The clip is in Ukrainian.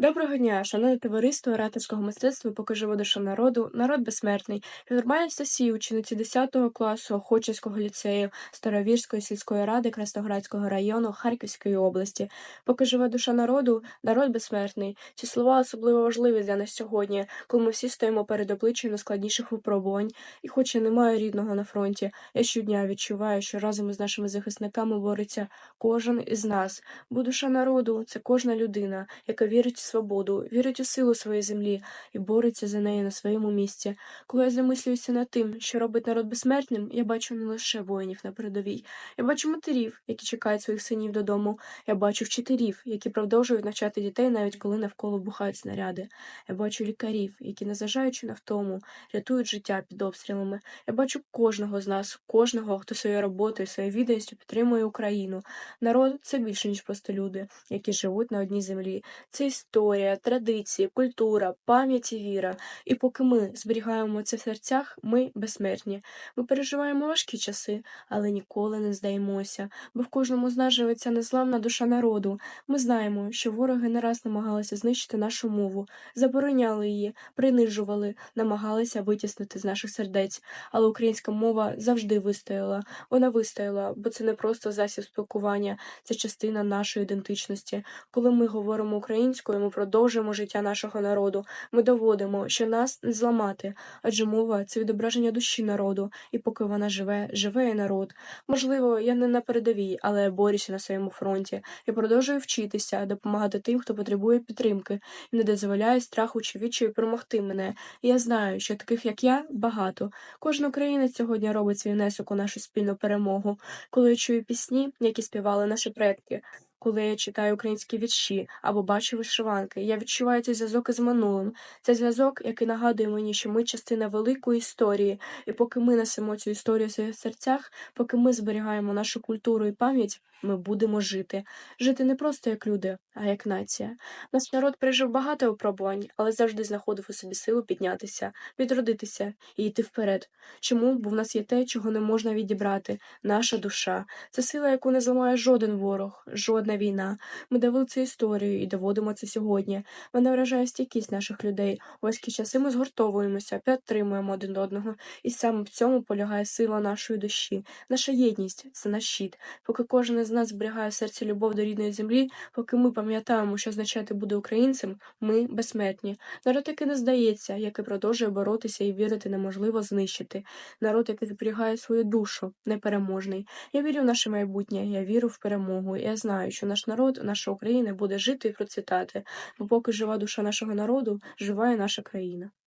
Доброго дня, шановне товариство ораторського мистецтва «Поки живе душа народу», народ безсмертний. Підгорбає Анастасії, учениці 10 класу Охочівського ліцею Старовірської сільської ради Красноградського району Харківської області. Поки живе душа народу, народ безсмертний. Ці слова особливо важливі для нас сьогодні, коли ми всі стоїмо перед обличчям найскладніших випробувань. І хоч я не маю рідного на фронті, я щодня відчуваю, що разом із нашими захисниками бореться кожен із нас. Бо душа народу це кожна людина, яка вірить свободу, вірить у силу своєї землі і бореться за неї на своєму місці. Коли я замислююся над тим, що робить народ безсмертним, я бачу не лише воїнів на передовій, я бачу матерів, які чекають своїх синів додому. Я бачу вчителів, які продовжують навчати дітей, навіть коли навколо бухають снаряди. Я бачу лікарів, які, незважаючи на втому, рятують життя під обстрілами. Я бачу кожного з нас, кожного, хто своєю роботою, своєю відданістю підтримує Україну. Народ це більше ніж просто люди, які живуть на одній землі. Це історія, традиції, культура, пам'ять і віра. І поки ми зберігаємо це в серцях, ми безсмертні. Ми переживаємо важкі часи, але ніколи не здаємося, бо в кожному з нас живе ця незламна душа народу. Ми знаємо, що вороги не раз намагалися знищити нашу мову, забороняли її, принижували, намагалися витіснити з наших сердець. Але українська мова завжди вистояла. Вона вистояла, бо це не просто засіб спілкування, це частина нашої ідентичності. Коли ми говоримо українською, ми продовжуємо життя нашого народу. Ми доводимо, що нас не зламати, адже мова це відображення душі народу, і поки вона живе, живе і народ. Можливо, я не на передовій, але борюся на своєму фронті. Я продовжую вчитися, допомагати тим, хто потребує підтримки, і не дозволяю страху чи відчаю перемогти мене. Я знаю, що таких як я багато. Кожен українець сьогодні робить свій внесок у нашу спільну перемогу. Коли я чую пісні, які співали наші предки. Коли я читаю українські вірші або бачу вишиванки, я відчуваю цей зв'язок із минулим. Це зв'язок, який нагадує мені, що ми частина великої історії, і поки ми несемо цю історію в своїх серцях, поки ми зберігаємо нашу культуру і пам'ять, ми будемо жити. Жити не просто як люди, а як нація. Наш народ пережив багато випробувань, але завжди знаходив у собі силу піднятися, відродитися і йти вперед. Чому? Бо в нас є те, чого не можна відібрати наша душа. Це сила, яку не зламає жоден ворог, жодна війна. Ми довели це історію і доводимо це сьогодні. Вона вражає стійкість наших людей. У важкі часи ми згуртовуємося, підтримуємо один одного, і саме в цьому полягає сила нашої душі. Наша єдність це наш щит. Поки кожен із нас зберігає в серці любов до рідної землі, поки ми пам'ятаємо, що означати буде українцем, ми безсмертні. Народ, який не здається, який продовжує боротися і вірити неможливо знищити. Народ, який зберігає свою душу, непереможний. Я вірю в наше майбутнє, я вірю в перемогу. І я знаю, що наш народ, наша Україна буде жити і процвітати, бо поки жива душа нашого народу, жива і наша країна.